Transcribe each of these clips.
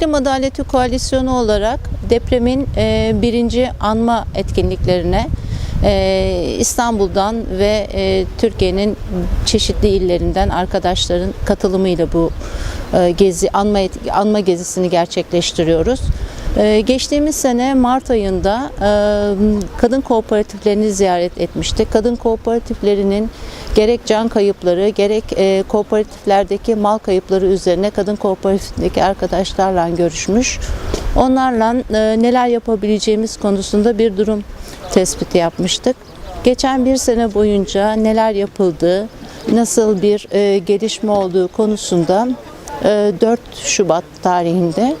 İklim Adaleti Koalisyonu olarak depremin e, birinci anma etkinliklerine e, İstanbul'dan ve e, Türkiye'nin çeşitli illerinden arkadaşların katılımıyla bu e, gezi anma anma gezisini gerçekleştiriyoruz. E, Geçtiğimiz sene Mart ayında e, kadın kooperatiflerini ziyaret etmiştik. Kadın kooperatiflerinin gerek can kayıpları gerek e, kooperatiflerdeki mal kayıpları üzerine kadın kooperatifindeki arkadaşlarla görüşmüş. Onlarla e, neler yapabileceğimiz konusunda bir durum tespiti yapmıştık. Geçen bir sene boyunca neler yapıldı, nasıl bir gelişme olduğu konusunda e, 4 Şubat tarihinde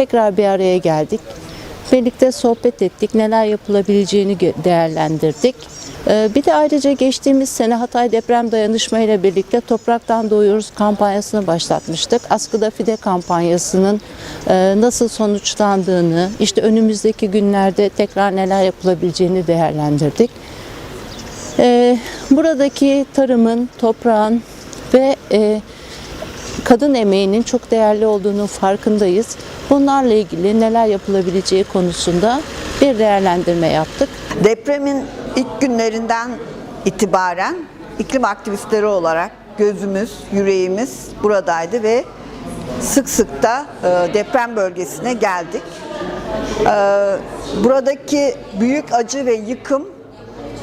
tekrar bir araya geldik. Birlikte sohbet ettik, neler yapılabileceğini değerlendirdik. Ee, Bir de ayrıca geçtiğimiz sene Hatay Deprem Dayanışma ile birlikte Topraktan Doğuyoruz kampanyasını başlatmıştık. Askıda Fide kampanyasının e, nasıl sonuçlandığını, işte önümüzdeki günlerde tekrar neler yapılabileceğini değerlendirdik. Ee, Buradaki tarımın, toprağın ve e, kadın emeğinin çok değerli olduğunu farkındayız. Bunlarla ilgili neler yapılabileceği konusunda bir değerlendirme yaptık. Depremin ilk günlerinden itibaren iklim aktivistleri olarak gözümüz, yüreğimiz buradaydı ve sık sık da e, deprem bölgesine geldik. E, buradaki büyük acı ve yıkım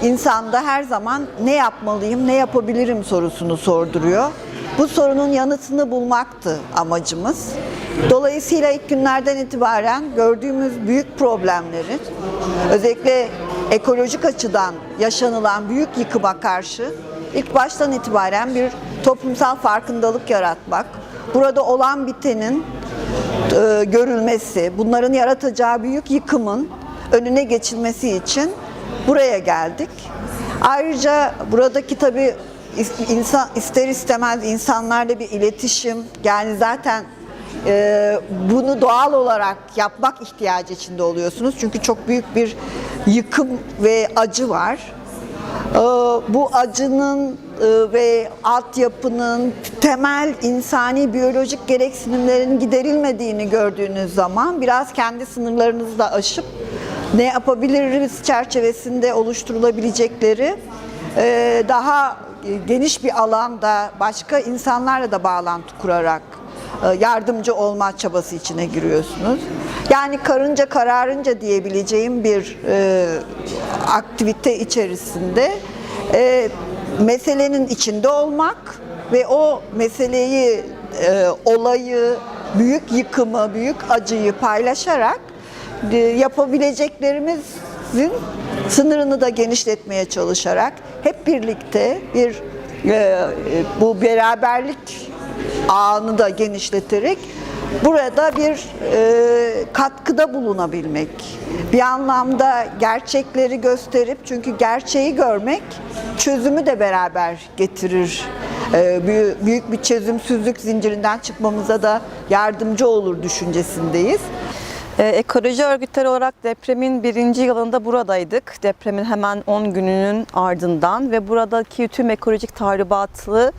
insanda her zaman ne yapmalıyım, ne yapabilirim sorusunu sorduruyor. Bu sorunun yanıtını bulmaktı amacımız. Dolayısıyla ilk günlerden itibaren gördüğümüz büyük problemleri, özellikle ekolojik açıdan yaşanılan büyük yıkıma karşı ilk baştan itibaren bir toplumsal farkındalık yaratmak, burada olan bitenin e, görülmesi, bunların yaratacağı büyük yıkımın önüne geçilmesi için buraya geldik. Ayrıca buradaki tabii insan ister istemez insanlarla bir iletişim yani zaten e, bunu doğal olarak yapmak ihtiyacı içinde oluyorsunuz. Çünkü çok büyük bir yıkım ve acı var. Ee, bu acının e, ve altyapının temel insani biyolojik gereksinimlerin giderilmediğini gördüğünüz zaman biraz kendi sınırlarınızı da aşıp ne yapabiliriz çerçevesinde oluşturulabilecekleri e, daha geniş bir alanda başka insanlarla da bağlantı kurarak e, yardımcı olma çabası içine giriyorsunuz. Yani karınca kararınca diyebileceğim bir e, aktivite içerisinde e, meselenin içinde olmak ve o meseleyi, e, olayı, büyük yıkımı, büyük acıyı paylaşarak e, yapabileceklerimizin sınırını da genişletmeye çalışarak hep birlikte bir e, e, bu beraberlik ağını da genişleterek burada bir e, katkıda bulunabilmek. Bir anlamda gerçekleri gösterip çünkü gerçeği görmek çözümü de beraber getirir. E, büyük, büyük bir çözümsüzlük zincirinden çıkmamıza da yardımcı olur düşüncesindeyiz. Ee, Ekoloji örgütleri olarak depremin birinci yılında buradaydık. Depremin hemen 10 gününün ardından ve buradaki tüm ekolojik tahribatı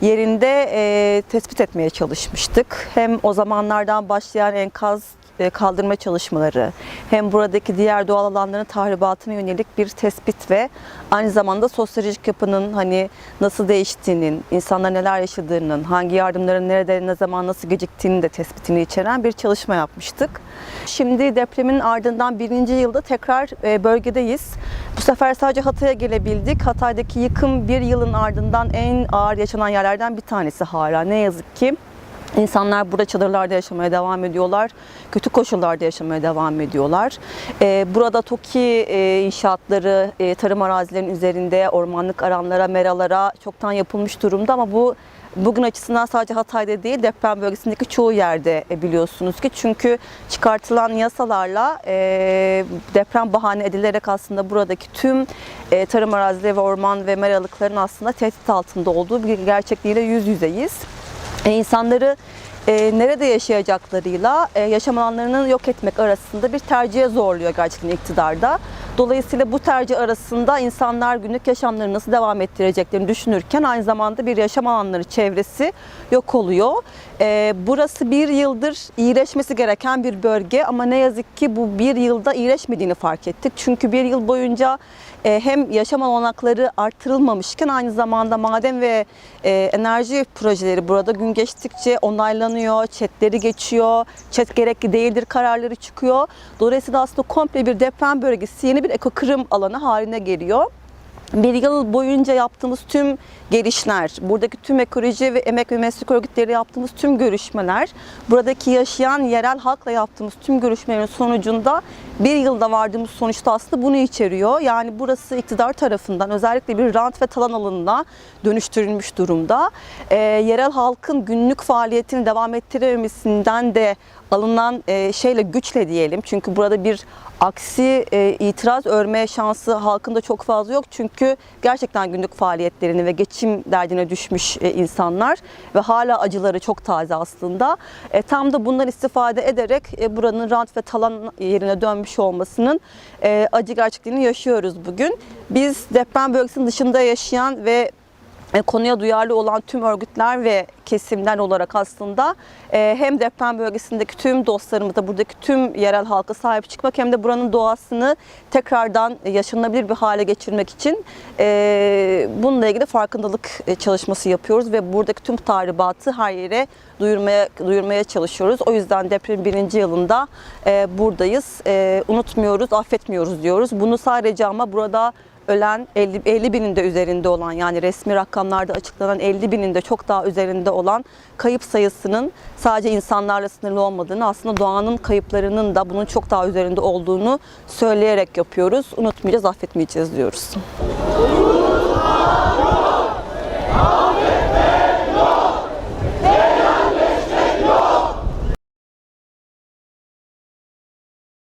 yerinde e, tespit etmeye çalışmıştık. Hem o zamanlardan başlayan enkaz kaldırma çalışmaları hem buradaki diğer doğal alanların tahribatına yönelik bir tespit ve aynı zamanda sosyolojik yapının hani nasıl değiştiğinin, insanlar neler yaşadığının, hangi yardımların nerede ne zaman nasıl geciktiğini de tespitini içeren bir çalışma yapmıştık. Şimdi depremin ardından birinci yılda tekrar e, bölgedeyiz. Bu sefer sadece Hatay'a gelebildik. Hatay'daki yıkım bir yılın ardından en ağır yaşanan yerlerden bir tanesi hala ne yazık ki. İnsanlar burada çadırlarda yaşamaya devam ediyorlar. Kötü koşullarda yaşamaya devam ediyorlar. Ee, burada TOKİ e, inşaatları e, tarım arazilerinin üzerinde ormanlık alanlara, meralara çoktan yapılmış durumda ama bu bugün açısından sadece Hatay'da değil deprem bölgesindeki çoğu yerde e, biliyorsunuz ki çünkü çıkartılan yasalarla e, deprem bahane edilerek aslında buradaki tüm e, tarım arazileri ve orman ve meralıkların aslında tehdit altında olduğu bir gerçekliğiyle yüz yüzeyiz. E, insanları e, nerede yaşayacaklarıyla e, yaşam alanlarını yok etmek arasında bir tercihe zorluyor gerçekten iktidarda. Dolayısıyla bu tercih arasında insanlar günlük yaşamlarını nasıl devam ettireceklerini düşünürken aynı zamanda bir yaşam alanları çevresi yok oluyor. Ee, burası bir yıldır iyileşmesi gereken bir bölge ama ne yazık ki bu bir yılda iyileşmediğini fark ettik. Çünkü bir yıl boyunca e, hem yaşam olanakları artırılmamışken aynı zamanda maden ve e, enerji projeleri burada gün geçtikçe onaylanıyor, chatleri geçiyor, chat gerekli değildir kararları çıkıyor. Dolayısıyla aslında komple bir deprem bölgesi yeni bir ekokırım alanı haline geliyor. Bir yıl boyunca yaptığımız tüm gelişler, buradaki tüm ekoloji ve emek ve meslek örgütleri yaptığımız tüm görüşmeler, buradaki yaşayan yerel halkla yaptığımız tüm görüşmelerin sonucunda bir yılda vardığımız sonuçta aslında bunu içeriyor. Yani burası iktidar tarafından özellikle bir rant ve talan alanına dönüştürülmüş durumda. Ee, yerel halkın günlük faaliyetini devam ettirememesinden de alınan e, şeyle güçle diyelim. Çünkü burada bir aksi e, itiraz örmeye şansı halkında çok fazla yok. Çünkü gerçekten günlük faaliyetlerini ve geçim derdine düşmüş e, insanlar ve hala acıları çok taze aslında. Tam da bundan istifade ederek buranın rant ve talan yerine dönmüş olmasının e, acı gerçekliğini yaşıyoruz bugün. Biz deprem bölgesinin dışında yaşayan ve konuya duyarlı olan tüm örgütler ve kesimler olarak aslında e, hem deprem bölgesindeki tüm dostlarımıza, buradaki tüm yerel halka sahip çıkmak hem de buranın doğasını tekrardan yaşanabilir bir hale getirmek için e, bununla ilgili farkındalık e, çalışması yapıyoruz ve buradaki tüm tahribatı her yere duyurmaya duyurmaya çalışıyoruz. O yüzden depremin birinci yılında e, buradayız. E, unutmuyoruz, affetmiyoruz diyoruz. Bunu sadece ama burada ölen 50, 50 binin de üzerinde olan yani resmi rakamlarda açıklanan 50 binin de çok daha üzerinde olan kayıp sayısının sadece insanlarla sınırlı olmadığını aslında doğanın kayıplarının da bunun çok daha üzerinde olduğunu söyleyerek yapıyoruz. Unutmayacağız, affetmeyeceğiz diyoruz.